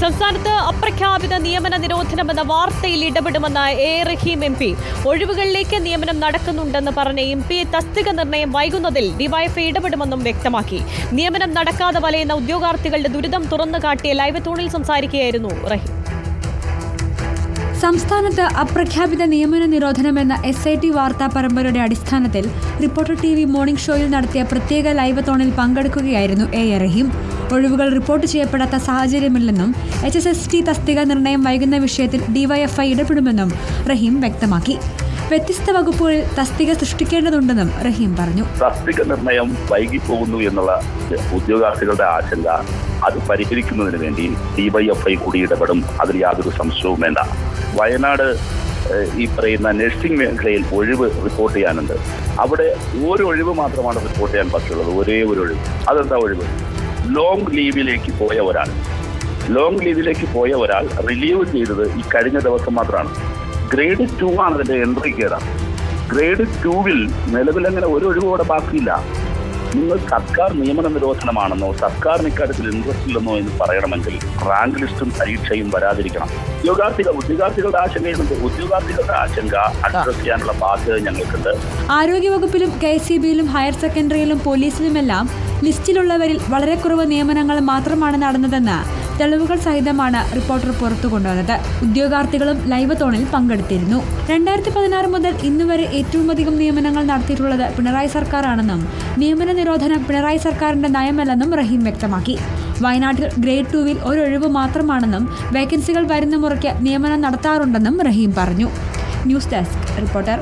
സംസ്ഥാനത്ത് അപ്രഖ്യാപിത നിയമന നിരോധനമെന്ന വാർത്തയിൽ ഇടപെടുമെന്ന എ. റഹീം എം. പി. ഒഴിവുകളിലേക്ക് നിയമനം നടക്കുന്നുണ്ടെന്ന് പറഞ്ഞ എം. പി. തസ്തിക നിർണയം വൈകുന്നതിൽ ഡിവൈഎഫ്ഐ ഇടപെടുമെന്നും വ്യക്തമാക്കി. നിയമനം നടക്കാതെ വലയുന്ന ഉദ്യോഗാർത്ഥികളുടെ ദുരിതം തുറന്നു കാട്ടിയ ലൈവ് തൂണിൽ സംസാരിക്കുകയായിരുന്നു റഹീം. സംസ്ഥാനത്ത് അപ്രഖ്യാപിത നിയമന നിരോധനമെന്ന എസ് ഐ ടി വാർത്താ പരമ്പരയുടെ അടിസ്ഥാനത്തിൽ റിപ്പോർട്ടർ ടി വി മോർണിംഗ് ഷോയിൽ നടത്തിയ പ്രത്യേക ലൈവ് തോണിൽ പങ്കെടുക്കുകയായിരുന്നു എ. റഹീം. ഒഴിവുകൾ റിപ്പോർട്ട് ചെയ്യപ്പെടാത്ത സാഹചര്യമില്ലെന്നും എച്ച് എസ് എസ് ടി തസ്തിക നിർണയം വൈകുന്ന വിഷയത്തിൽ ഡിവൈഎഫ്ഐ ഇടപെടുമെന്നും റഹീം വ്യക്തമാക്കി. വ്യത്യസ്ത വകുപ്പുകളിൽ തസ്തിക സൃഷ്ടിക്കേണ്ടതുണ്ടെന്നും റഹീം പറഞ്ഞു. തസ്തിക നിർണയം വൈകിപ്പോകുന്നു എന്നുള്ള ഉദ്യോഗാർത്ഥികളുടെ ആശങ്ക അത് പരിഹരിക്കുന്നതിന് വേണ്ടി ഡിവൈഎഫ്ഐ കൂടി ഇടപെടും. അതിൽ യാതൊരു സംശയവും വേണ്ട. വയനാട് ഈ പറയുന്ന നഴ്സിംഗ് മേഖലയിൽ ഒഴിവ് റിപ്പോർട്ട് ചെയ്യാനുണ്ട്. അവിടെ ഒരു ഒഴിവ് മാത്രമാണ് റിപ്പോർട്ട് ചെയ്യാൻ പറ്റുള്ളത്. ഒരേ ഒരു ഒഴിവ്. അതെന്താ ഒഴിവ്? ലോങ് ലീവിലേക്ക് പോയ ഒരാൾ. ലോങ് ലീവിലേക്ക് പോയ ഒരാൾ റിലീവ് ചെയ്തത് ഈ കഴിഞ്ഞ ദിവസം മാത്രമാണ്. ഗ്രേഡ് ടു ആണ് അതിന്റെ എൻട്രി കേടാണ് ഗ്രേഡ് ടുവിൽ നിലവിൽ അങ്ങനെ ഒരു ഒഴിവോടെ ബാക്കിയില്ല. നിങ്ങൾ സർക്കാർ നിയമന നിരോധനമാണെന്നോ സർക്കാർ ഇക്കാര്യത്തിൽ ഇൻട്രസ്റ്റ് ഇല്ലെന്നോ എന്ന് പറയണമെങ്കിൽ റാങ്ക് ലിസ്റ്റും പരീക്ഷയും വരാതിരിക്കണം. ഉദ്യോഗാർത്ഥികൾ ഉദ്യോഗാർത്ഥികളുടെ ആശങ്കയുണ്ട്. ഉദ്യോഗാർത്ഥികളുടെ ആശങ്ക അഡ്രസ് ചെയ്യാനുള്ള ബാധ്യത ഞങ്ങൾക്കുണ്ട്. ആരോഗ്യവകുപ്പിലും കെ സി ബിയിലും ഹയർ സെക്കൻഡറിയിലും പോലീസിലുമെല്ലാം ലിസ്റ്റിലുള്ളവരിൽ വളരെ കുറവ് നിയമനങ്ങൾ മാത്രമാണ് നടന്നതെന്ന് തെളിവുകൾ സഹിതമാണ് റിപ്പോർട്ടർ പുറത്തു കൊണ്ടുവന്നത്. ഉദ്യോഗാർത്ഥികളും ലൈവ് തോണിൽ പങ്കെടുത്തിരുന്നു. രണ്ടായിരത്തി പതിനാറ് മുതൽ ഇന്നുവരെ ഏറ്റവും അധികം നിയമനങ്ങൾ നടത്തിയിട്ടുള്ളത് പിണറായി സർക്കാരാണെന്നും നിയമന നിരോധനം പിണറായി സർക്കാരിന്റെ നയമല്ലെന്നും റഹീം വ്യക്തമാക്കി. വയനാട്ടിൽ ഗ്രേഡ് ടുവിൽ ഒരൊഴിവ് മാത്രമാണെന്നും വേക്കൻസികൾ വരുന്ന മുറയ്ക്ക് നിയമനം നടത്താറുണ്ടെന്നും റഹീം പറഞ്ഞു. News desk reporter